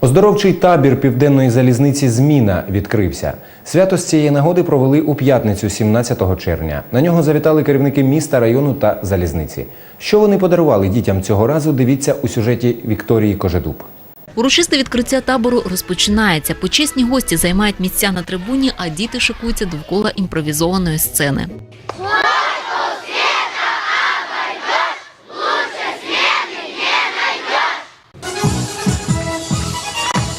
Оздоровчий табір південної залізниці Зміна відкрився. Свято з цієї нагоди провели у п'ятницю, 17 червня. На нього завітали керівники міста, району та залізниці. Що вони подарували дітям цього разу? Дивіться у сюжеті Вікторії Кожедуб. Урочисте відкриття табору розпочинається. Почесні гості займають місця на трибуні, а діти шикуються довкола імпровізованої сцени.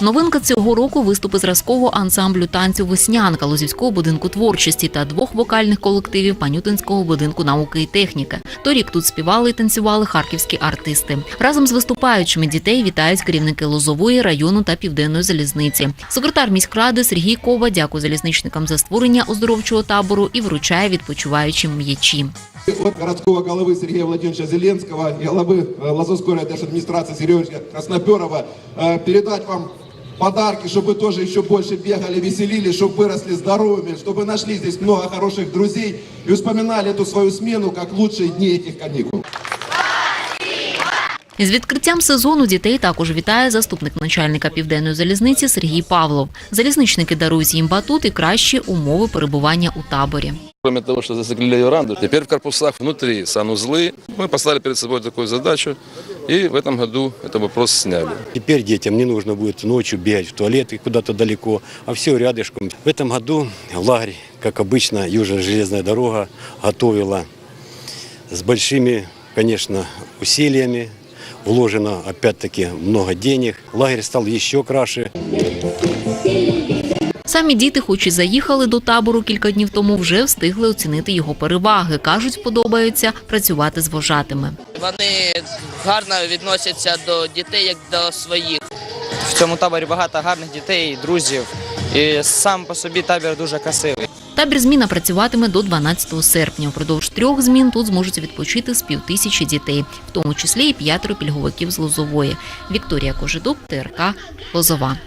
Новинка цього року виступи зразкового ансамблю танцю Веснянка Лозівського будинку творчості та двох вокальних колективів Панютинського будинку науки і техніки. Торік тут співали і танцювали харківські артисти. Разом з виступаючими дітей вітають керівники Лозової району та південної залізниці. Секретар міськради Сергій Кова дякує залізничникам за створення оздоровчого табору і вручає відпочиваючим м'ячі. От городского головы Сергея Владимировича Зеленского и главы э, Лазовской райадминистрации Сережи Красноперова э, передать вам подарки, чтобы вы тоже еще больше бегали, веселились, чтобы выросли здоровыми, чтобы нашли здесь много хороших друзей и вспоминали эту свою смену как лучшие дни этих каникул. З відкриттям сезону дітей також вітає заступник начальника південної залізниці Сергій Павлов. Залізничники дарують їм батут і кращі умови перебування у таборі. Кроме того, что засекли оранду, теперь в корпусах внутри санузлы. Мы поставили перед собой такую задачу, и в этом году этот вопрос сняли. Теперь детям не нужно будет ночью бегать в туалет и куда-то далеко, а все рядышком. В этом году лагерь, как обычно, Южная железная дорога готовила с большими, конечно, усилиями. Вложено, опять-таки, много денег. Лагерь стал еще краше. Самі діти, хоч і заїхали до табору кілька днів тому, вже встигли оцінити його переваги. кажуть, подобається працювати з вожатими. Вони гарно відносяться до дітей як до своїх. В цьому таборі багато гарних дітей, друзів. І сам по собі табір дуже красивий. Табір зміна працюватиме до 12 серпня. Упродовж трьох змін тут зможуть відпочити з півтисячі дітей, в тому числі і п'ятеро пільговиків з Лозової. Вікторія Кожедуб, ТРК Лозова.